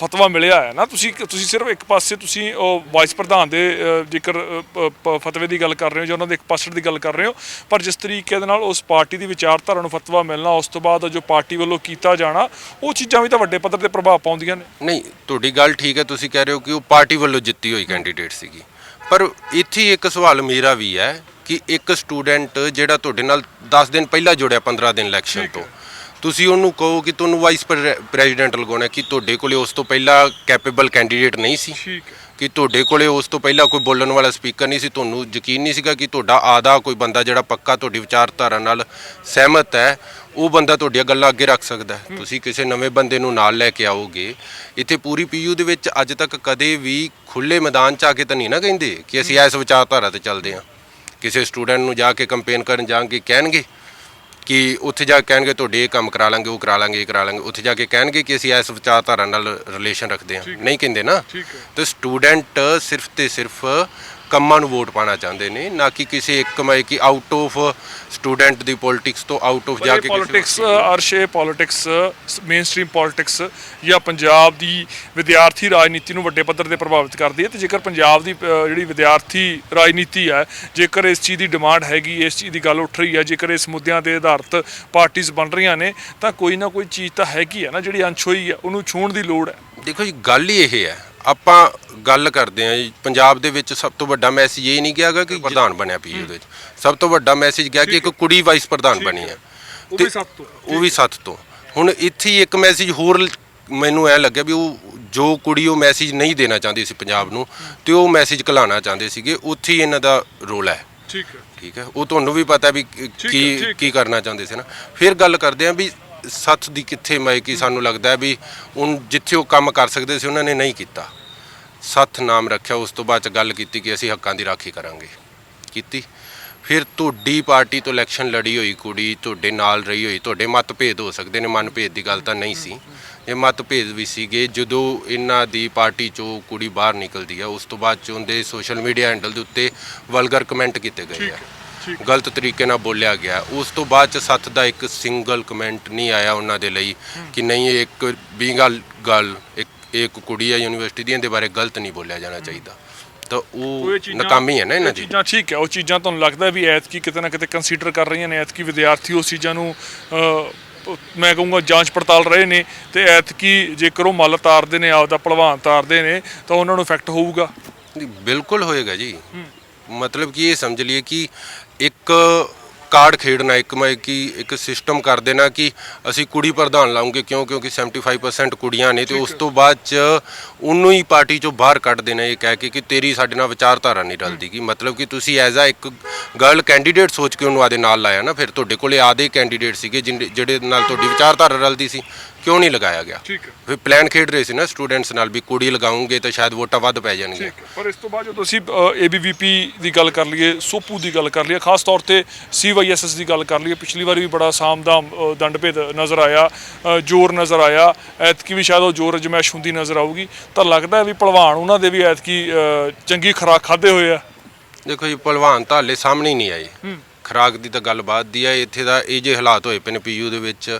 ਫਤਵਾ ਮਿਲਿਆ ਹੈ ਨਾ। ਤੁਸੀਂ ਤੁਸੀਂ ਸਿਰਫ ਇੱਕ ਪਾਸੇ ਤੁਸੀਂ ਉਹ ਵਾਈਸ ਪ੍ਰਧਾਨ ਦੇ ਜੇਕਰ ਫਤਵੇ ਦੀ ਗੱਲ ਕਰ ਰਹੇ ਹੋ ਜਾਂ ਉਹਨਾਂ ਦੇ ਇੱਕ ਪਾਸਟ ਦੀ ਗੱਲ ਕਰ ਰਹੇ ਹੋ ਪਰ ਜਿਸ ਤਰੀਕੇ ਦੇ ਨਾਲ ਉਸ ਪਾਰਟੀ ਦੀ ਵਿਚਾਰਧਾਰਾ ਨੂੰ ਫਤਵਾ ਮਿਲਣਾ ਉਸ ਤੋਂ ਬਾਅਦ ਜੋ ਪਾਰਟੀ ਵੱਲੋਂ ਕੀਤਾ ਜਾਣਾ ਉਹ ਚੀਜ਼ਾਂ ਵੀ ਤਾਂ ਵੱਡੇ ਪੱਧਰ ਤੇ ਪ੍ਰਭਾਵ ਪਾਉਂਦੀਆਂ ਨੇ। ਨਹੀਂ ਤੁਹਾਡੀ ਗੱਲ ਠੀਕ ਹੈ ਤੁਸੀਂ ਕਹਿ ਰਹੇ ਹੋ ਕਿ ਉਹ ਪਾਰਟੀ ਵੱਲੋਂ ਜਿੱਤੀ ਹੋਈ ਕੈਂਡੀਡੇਟ ਸੀਗੀ। ਪਰ ਇੱਥੇ ਇੱਕ ਸਵਾਲ ਮੇਰਾ ਵੀ ਹੈ ਕਿ ਇੱਕ ਸਟੂਡੈਂਟ ਜਿਹੜਾ ਤੁਹਾਡੇ ਨਾਲ 10 ਦਿਨ ਪਹਿਲਾਂ ਜੁੜਿਆ 15 ਦਿਨ ਇਲੈਕਸ਼ਨ ਤੋਂ ਤੁਸੀਂ ਉਹਨੂੰ ਕਹੋ ਕਿ ਤੁਹਾਨੂੰ ਵਾਈਸ ਪ੍ਰੈਜ਼ੀਡੈਂਟ ਲਗਾਉਣਾ ਕਿ ਤੁਹਾਡੇ ਕੋਲੇ ਉਸ ਤੋਂ ਪਹਿਲਾਂ ਕੈਪੇਬਲ ਕੈਂਡੀਡੇਟ ਨਹੀਂ ਸੀ। ਠੀਕ ਹੈ। ਕਿ ਤੁਹਾਡੇ ਕੋਲੇ ਉਸ ਤੋਂ ਪਹਿਲਾਂ ਕੋਈ ਬੋਲਣ ਵਾਲਾ ਸਪੀਕਰ ਨਹੀਂ ਸੀ, ਤੁਹਾਨੂੰ ਯਕੀਨ ਨਹੀਂ ਸੀਗਾ ਕਿ ਤੁਹਾਡਾ ਆਦਾ ਕੋਈ ਬੰਦਾ ਜਿਹੜਾ ਪੱਕਾ ਤੁਹਾਡੀ ਵਿਚਾਰਧਾਰਾ ਨਾਲ ਸਹਿਮਤ ਹੈ, ਉਹ ਬੰਦਾ ਤੁਹਾਡੀਆਂ ਗੱਲਾਂ ਅੱਗੇ ਰੱਖ ਸਕਦਾ ਹੈ। ਤੁਸੀਂ ਕਿਸੇ ਨਵੇਂ ਬੰਦੇ ਨੂੰ ਨਾਲ ਲੈ ਕੇ ਆਓਗੇ, ਇੱਥੇ ਪੂਰੀ ਪੀਯੂ ਦੇ ਵਿੱਚ ਅੱਜ ਤੱਕ ਕਦੇ ਵੀ ਖੁੱਲੇ ਮੈਦਾਨ 'ਚ ਆ ਕੇ ਤਾਂ ਨਹੀਂ ਨਾ ਕਹਿੰਦੇ ਕਿ ਅਸੀਂ ਇਸ ਵਿਚਾਰਧਾਰਾ ਤੇ ਚੱਲਦੇ ਹਾਂ। ਕਿਸੇ ਸਟੂਡੈਂਟ ਨੂੰ ਜਾ ਕੇ ਕੰਪੇਨ ਕਰਨ ਜਾਣਗੇ, ਕਹਿਣਗੇ ਕਿ ਉੱਥੇ ਜਾ ਕੇ ਕਹਿਣਗੇ ਤੁਹਾਡੇ ਇਹ ਕੰਮ ਕਰਾ ਲਾਂਗੇ ਉਹ ਕਰਾ ਲਾਂਗੇ ਇਹ ਕਰਾ ਲਾਂਗੇ ਉੱਥੇ ਜਾ ਕੇ ਕਹਿਣਗੇ ਕਿ ਅਸੀਂ ਇਸ ਵਿਚਾਰਧਾਰਾ ਨਾਲ ਰਿਲੇਸ਼ਨ ਰੱਖਦੇ ਹਾਂ। ਨਹੀਂ ਕਹਿੰਦੇ ਨਾ। ਤੇ ਸਟੂਡੈਂਟ ਸਿਰਫ ਤੇ ਸਿਰਫ ਕੰਮਾਂ ਨੂੰ ਵੋਟ ਪਾਣਾ ਚਾਹੁੰਦੇ ਨੇ ਨਾ ਕਿ ਕਿਸੇ ਇੱਕ ਮੈਂ ਕਿ ਆਊਟ ਆਫ ਸਟੂਡੈਂਟ ਦੀ ਪੋਲਿਟਿਕਸ ਤੋਂ ਆਊਟ ਆਫ ਜਾ ਕੇ ਕਿਸੇ ਪੋਲਿਟਿਕਸ ਅਰਸ਼ੇ ਪੋਲਿਟਿਕਸ ਮੇਨ ਸਟ੍ਰੀਮ ਪੋਲਿਟਿਕਸ ਜਾਂ ਪੰਜਾਬ ਦੀ ਵਿਦਿਆਰਥੀ ਰਾਜਨੀਤੀ ਨੂੰ ਵੱਡੇ ਪੱਧਰ ਤੇ ਪ੍ਰਭਾਵਿਤ ਕਰਦੀ ਹੈ ਤੇ ਜੇਕਰ ਪੰਜਾਬ ਦੀ ਜਿਹੜੀ ਵਿਦਿਆਰਥੀ ਰਾਜਨੀਤੀ ਹੈ ਜੇਕਰ ਇਸ ਚੀਜ਼ ਦੀ ਡਿਮਾਂਡ ਹੈਗੀ ਇਸ ਚੀਜ਼ ਦੀ ਗੱਲ ਉੱਠ ਰਹੀ ਹੈ ਜੇਕਰ ਇਸ ਮੁੱਦਿਆਂ ਦੇ ਆਧਾਰਿਤ ਪਾਰਟੀਆਂ ਬਣ ਰਹੀਆਂ ਨੇ ਤਾਂ ਕੋਈ ਨਾ ਕੋਈ ਚੀਜ਼ ਤਾਂ ਹੈਗੀ ਹੈ ਨਾ ਜਿਹੜੀ ਅਣਛੋਈ ਹੈ ਉਹਨੂੰ ਛੂਣ ਦੀ ਲੋੜ ਹੈ। ਦੇਖੋ ਜੀ ਗੱਲ ਹੀ ਇਹ ਹੈ ਆਪਾਂ ਗੱਲ ਕਰਦੇ ਜੀ ਪੰਜਾਬ ਦੇ ਵਿੱਚ ਸਭ ਤੋਂ ਵੱਡਾ ਮੈਸੇਜ ਇਹ ਨਹੀਂ ਗਿਆਗਾ ਕਿ ਪ੍ਰਧਾਨ ਬਣਿਆ ਪੀਯੂ ਦੇ ਵਿੱਚ। ਸਭ ਤੋਂ ਵੱਡਾ ਮੈਸੇਜ ਗਿਆ ਕਿ ਇੱਕ ਕੁੜੀ ਵਾਈਸ ਪ੍ਰਧਾਨ ਬਣੀ ਹੈ। ਉਹ ਵੀ ਸੱਤ ਤੋਂ। ਉਹ ਵੀ ਸੱਤ ਤੋਂ। ਹੁਣ ਇੱਥੇ ਹੀ ਇੱਕ ਮੈਸੇਜ ਹੋਰ ਮੈਨੂੰ ਐ ਲੱਗਿਆ ਵੀ ਉਹ ਜੋ ਕੁੜੀ ਉਹ ਮੈਸੇਜ ਨਹੀਂ ਦੇਣਾ ਚਾਹੁੰਦੀ ਸੀ ਪੰਜਾਬ ਨੂੰ ਤੇ ਉਹ ਮੈਸੇਜ ਘਲਾਣਾ ਚਾਹੁੰਦੇ ਸੀਗੇ ਉੱਥੇ ਹੀ ਇਹਨਾਂ ਦਾ ਰੋਲ ਹੈ। ਠੀਕ ਹੈ। ਠੀਕ ਹੈ। ਉਹ ਤੁਹਾਨੂੰ ਵੀ ਪਤਾ ਵੀ ਕੀ- ਕੀ ਕਰਨਾ ਚਾਹੁੰਦੇ ਸੀ ਨਾ। ਫਿਰ ਗੱਲ ਕਰਦੇ ਆ ਵੀ ਸੱਥ ਦੀ ਕਿੱਥੇ ਮੈਂ ਸਾਨੂੰ ਲੱਗਦਾ ਵੀ ਹੁਣ ਜਿੱਥੇ ਉਹ ਕੰਮ ਕਰ ਸਕਦੇ ਸੀ, ਉਹਨਾਂ ਨੇ ਨਹੀਂ ਕੀਤਾ। ਸੱਥ ਨਾਮ ਰੱਖਿਆ, ਉਸ ਤੋਂ ਬਾਅਦ ਚ ਗੱਲ ਕੀਤੀ ਕਿ ਅਸੀਂ ਹੱਕਾਂ ਦੀ ਰਾਖੀ ਕਰਾਂਗੇ। ਕੀਤੀ। ਫਿਰ ਤੁਹਾਡੀ ਪਾਰਟੀ ਤੋਂ ਇਲੈਕਸ਼ਨ ਲੜੀ ਹੋਈ ਕੁੜੀ, ਤੁਹਾਡੇ ਨਾਲ ਰਹੀ ਹੋਈ, ਤੁਹਾਡੇ ਮਤਭੇਦ ਹੋ ਸਕਦੇ ਨੇ, ਮਨਭੇਦ ਦੀ ਗੱਲ ਤਾਂ ਨਹੀਂ ਸੀ। ਇਹ ਮਤਭੇਦ ਵੀ ਸੀਗੇ, ਜਦੋਂ ਇਹਨਾਂ ਦੀ ਪਾਰਟੀ ਚੋਂ ਕੁੜੀ ਬਾਹਰ ਨਿਕਲਦੀ ਹੈ ਉਸ ਤੋਂ ਬਾਅਦ ਚ ਉਹਦੇ ਸੋਸ਼ਲ ਮੀਡੀਆ ਹੈਂਡਲ ਦੇ ਉੱਤੇ ਵਲਗਰ ਕਮੈਂਟ ਕੀਤੇ ਗਏ ਆ। ਗਲਤ ਤਰੀਕੇ ਨਾਲ ਬੋਲਿਆ ਗਿਆ। ਉਸ ਤੋਂ ਬਾਅਦ ਚ ਸੱਤ ਦਾ ਇੱਕ ਸਿੰਗਲ ਕਮੈਂਟ ਨਹੀਂ ਆਇਆ ਉਹਨਾਂ ਦੇ ਲਈ ਕਿ ਨਹੀਂ ਇਹ ਇੱਕ ਵੀ ਗੱਲ ਗੱਲ ਇੱਕ ਇੱਕ ਕੁੜੀ ਹੈ ਯੂਨੀਵਰਸਿਟੀ ਦੀ ਇਹਦੇ ਬਾਰੇ ਗਲਤ ਨਹੀਂ ਬੋਲਿਆ ਜਾਣਾ ਚਾਹੀਦਾ। ਤਾਂ ਉਹ ਨਾਕਾਮੀ ਹੈ ਨਾ ਇਹਨਾਂ ਇਹ ਦੀ। ਚੀਜ਼ਾਂ ਠੀਕ ਹੈ ਉਹ ਚੀਜ਼ਾਂ ਤੁਹਾਨੂੰ ਲੱਗਦਾ ਵੀ ਐਤਕੀ ਕਿਤੇ ਨਾ ਕਿਤੇ ਕੰਸੀਡਰ ਕਰ ਰਹੀਆਂ ਨੇ ਐਤਕੀ ਵਿਦਿਆਰਥੀ ਉਸ ਚੀਜ਼ਾਂ ਨੂੰ ਮੈਂ ਕਹੂੰਗਾ ਜਾਂਚ ਪੜਤਾਲ ਰਹੇ ਨੇ ਤੇ ਐਤਕੀ ਜੇਕਰ ਉਹ ਮੱਲ ਤਾਰਦੇ ਨੇ ਆਪਦਾ ਭਲਵਾਨ ਤਾਰਦੇ ਨੇ ਤਾਂ ਉਹਨਾਂ ਨੂੰ ਇਫੈਕਟ ਹੋਊਗਾ। ਬਿਲਕੁਲ ਹੋਏਗਾ ਜੀ। ਮਤਲਬ ਕਿ ਇਹ ਸਮਝ ਲਈਏ ਕਿ ਇੱਕ ਕਾਰਡ ਖੇਡਣਾ ਇੱਕ ਮੈਂ ਕਿ ਇੱਕ ਸਿਸਟਮ ਕਰ ਦੇਣਾ ਕਿ ਅਸੀਂ ਕੁੜੀ ਪ੍ਰਧਾਨ ਲਾਉਂਗੇ। ਕਿਉਂ? ਕਿਉਂਕਿ 75% ਕੁੜੀਆਂ ਨੇ ਤੇ ਉਸ ਤੋਂ ਬਾਅਦ ਚ ਉਹਨੂੰ ਹੀ ਪਾਰਟੀ ਚੋਂ ਬਾਹਰ ਕੱਢ ਦੇਣਾ ਇਹ ਕਹਿ ਕੇ ਕਿ ਤੇਰੀ ਸਾਡੇ ਨਾਲ ਵਿਚਾਰਧਾਰਾ ਨਹੀਂ ਰਲਦੀ ਕਿ ਮਤਲਬ ਕਿ ਤੁਸੀਂ ਐਜ਼ ਆ ਇੱਕ ਗਰਲ ਕੈਂਡੀਡੇਟ ਸੋਚ ਕੇ ਉਹਨੂੰ ਆਦੇ ਨਾਲ ਲਾਇਆ ਨਾ। ਫਿਰ ਤੁਹਾਡੇ ਕੋਲੇ ਆਦੇ ਕੈਂਡੀਡੇਟ ਸੀਗੇ ਜਿਹੜੇ ਨਾਲ ਤੁਹਾਡੀ ਵਿਚਾਰਧਾਰਾ ਰਲਦੀ ਸੀ। ਕਿਉਂ ਨਹੀਂ ਲਗਾਇਆ ਗਿਆ? ਠੀਕ ਹੈ। ਫਿਰ ਪਲਾਨ ਖੇਡ ਰਹੇ ਸੀ ਨਾ ਸਟੂਡੈਂਟਸ ਨਾਲ ਵੀ ਕੁੜੀ ਲਗਾਉਂਗੇ ਤਾਂ ਸ਼ਾਇਦ ਵੋਟਾਂ ਵੱਧ ਪੈ ਜਾਣਗੀਆਂ। ਠੀਕ ਹੈ। ਪਰ ਇਸ ਤੋਂ ਬਾਅਦ ਜਦੋਂ ਅਸੀਂ ਏਬੀਵੀਪੀ ਦੀ ਗੱਲ ਕਰ ਲਈਏ ਸੋਪੂ ਦੀ ਗੱਲ ਕਰ ਲਈਏ ਖਾਸ ਤੌਰ ਤੇ ਸੀਵਾਈਐਸਐਸ ਦੀ ਗੱਲ ਕਰ ਲਈਏ ਪਿਛਲੀ ਵਾਰ ਵੀ ਬੜਾ ਸਾਮਦਾਮ ਦੰਡਭੇਦ ਨਜ਼ਰ ਆਇਆ ਜ਼ੋਰ ਨਜ਼ਰ ਆਇਆ ਐਤਕੀ ਵੀ ਸ਼ਾਇਦ ਉਹ ਜ਼ੋਰ ਅਜਮੈਸ਼ ਹੁੰਦੀ ਨਜ਼ਰ ਆਊਗੀ। ਤਾਂ ਲੱਗਦਾ ਹੈ ਵੀ ਭਲਵਾਨ ਉਹਨਾਂ ਦੇ ਵੀ ਐਤਕੀ ਚੰਗੀ ਖੁਰਾਕ ਖਾਦੇ ਹੋਏ ਆ। ਦੇਖੋ ਜੀ ਭਲਵਾਨ ਤਾਂ ਹਾਲੇ ਸਾਹਮਣੇ ਨਹੀਂ ਆਏ। ਖਰਾਕ ਦੀ ਤਾਂ ਗੱਲ ਬਾਤ ਦੀ ਹੈ ਇੱਥੇ ਦਾ ਇਹ ਜੇ ਹਾਲਾਤ ਹੋਏ ਪਏ ਨੇ ਪੀਯੂ ਦੇ ਵਿੱਚ।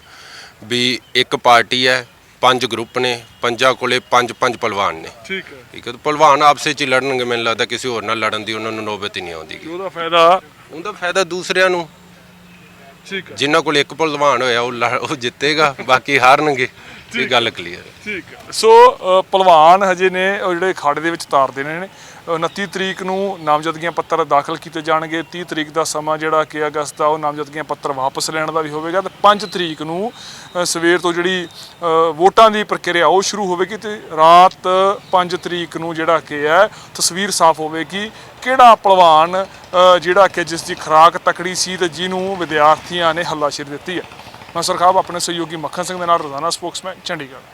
ਵੀ ਇੱਕ ਪਾਰਟੀ ਹੈ ਪੰਜ ਗਰੁੱਪ ਨੇ ਪੰਜਾਂ ਕੋਲੇ ਪੰਜ ਪੰਜ ਭਲਵਾਨ ਨੇ। ਠੀਕ ਹੈ। ਠੀਕ ਹੈ ਤਾਂ ਭਲਵਾਨ ਆਪਸੇ ਚ ਹੀ ਲੜਨਗੇ ਮੈਨੂੰ ਲੱਗਦਾ ਕਿਸੇ ਹੋਰ ਨਾਲ ਲੜਨ ਦੀ ਉਹਨਾਂ ਨੂੰ ਨੌਬਤ ਹੀ ਨਹੀਂ ਆਉਂਦੀ। ਗੀ। ਉਹਦਾ ਫਾਇਦਾ? ਉਹਦਾ ਫਾਇਦਾ ਦੂਸਰਿਆਂ ਨੂੰ। ਠੀਕ ਹੈ। ਜਿਨ੍ਹਾਂ ਕੋਲ ਇੱਕ ਭਲਵਾਨ ਹੋਇਆ ਉਹ ਲੜ- ਉਹ ਜਿੱਤੇਗਾ ਬਾਕੀ ਹਾਰਨਗੇ ਇਹ ਗੱਲ ਕਲੀਅਰ ਹੈ। ਠੀਕ ਹੈ। ਸੋ ਅ, ਭਲਵਾਨ ਹਜੇ ਨੇ ਉਹ ਜਿਹੜੇ ਖਾੜੇ ਦੇ ਵਿੱਚ ਤਾਰ ਦੇਣੇ ਨੇ 29 ਤਰੀਕ ਨੂੰ ਨਾਮਜ਼ਦਗੀਆਂ ਪੱਤਰ ਦਾਖਲ ਕੀਤੇ ਜਾਣਗੇ। 30 ਤਰੀਕ ਦਾ ਸਮਾਂ ਜਿਹੜਾ ਕਿ ਅਗਸਤ ਦਾ, ਉਹ ਨਾਮਜ਼ਦਗੀਆਂ ਪੱਤਰ ਵਾਪਸ ਲੈਣ ਦਾ ਵੀ ਹੋਵੇਗਾ ਤੇ 5 ਤਰੀਕ ਨੂੰ ਸਵੇਰ ਤੋਂ ਜਿਹੜੀ ਵੋਟਾਂ ਦੀ ਪ੍ਰਕਿਰਿਆ, ਉਹ ਸ਼ੁਰੂ ਹੋਵੇਗੀ ਤੇ ਰਾਤ 5 ਤਰੀਕ ਨੂੰ ਜਿਹੜਾ ਕਿ ਹੈ, ਤਸਵੀਰ ਸਾਫ਼ ਹੋਵੇਗੀ। ਕਿਹੜਾ ਭਲਵਾਨ ਜਿਹੜਾ ਕਿ ਜਿਸ ਦੀ ਖੁਰਾਕ ਤਕੜੀ ਸੀ ਤੇ ਜਿਹਨੂੰ ਵਿਦਿਆਰਥੀਆਂ ਨੇ ਹੱਲਾਸ਼ੇਰੀ ਦਿੱਤੀ ਹੈ। ਮੈਂ ਸਰਖਾਬ, ਆਪਣੇ ਸਹਿਯੋਗੀ ਮੱਖਣ ਸਿੰਘ ਦੇ ਨਾਲ ਰੋਜ਼ਾਨਾ ਸਪੋਕਸਮੈਨ, ਚੰਡੀਗੜ੍ਹ।